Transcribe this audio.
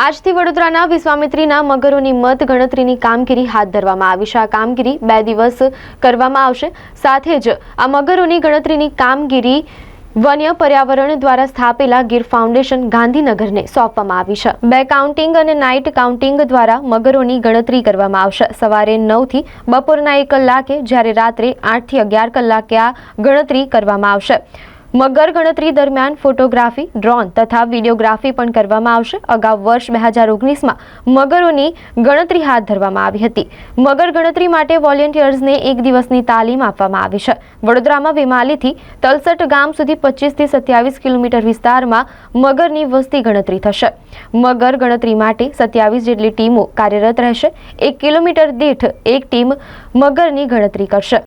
આજથી વડોદરાના વિશ્વામિત્રીના મગરોની મત ગણતરીની કામગીરી હાથ ધરવામાં આવી છે. આ કામગીરી બે દિવસ કરવામાં આવશે. સાથે જ આ મગરોની ગણતરીની કામગીરી વન્ય પર્યાવરણ દ્વારા સ્થાપેલા ગીર ફાઉન્ડેશન ગાંધીનગરને સોંપવામાં આવી છે. બે કાઉન્ટિંગ અને નાઇટ કાઉન્ટિંગ દ્વારા મગરોની ગણતરી કરવામાં આવશે. સવારે નવથી બપોરના એક કલાકે, જ્યારે રાત્રે આઠથી અગિયાર કલાકે આ ગણતરી કરવામાં આવશે. મગર ગણતરી દરમિયાન ફોટોગ્રાફી, ડ્રોન તથા વિડીયોગ્રાફી પણ કરવામાં આવશે. અગાઉ વર્ષ બે હજાર ઓગણીસમાં મગરોની ગણતરી હાથ ધરવામાં આવી હતી. મગર ગણતરી માટે વોલેન્ટિયર્સને એક દિવસની તાલીમ આપવામાં આવી છે. વડોદરામાં વિમાલીથી તલસટ ગામ સુધી પચીસથી સત્યાવીસ કિલોમીટર વિસ્તારમાં મગરની વસ્તી ગણતરી થશે. મગર ગણતરી માટે સત્યાવીસ જેટલી ટીમો કાર્યરત રહેશે. એક કિલોમીટર દીઠ એક ટીમ મગરની ગણતરી કરશે.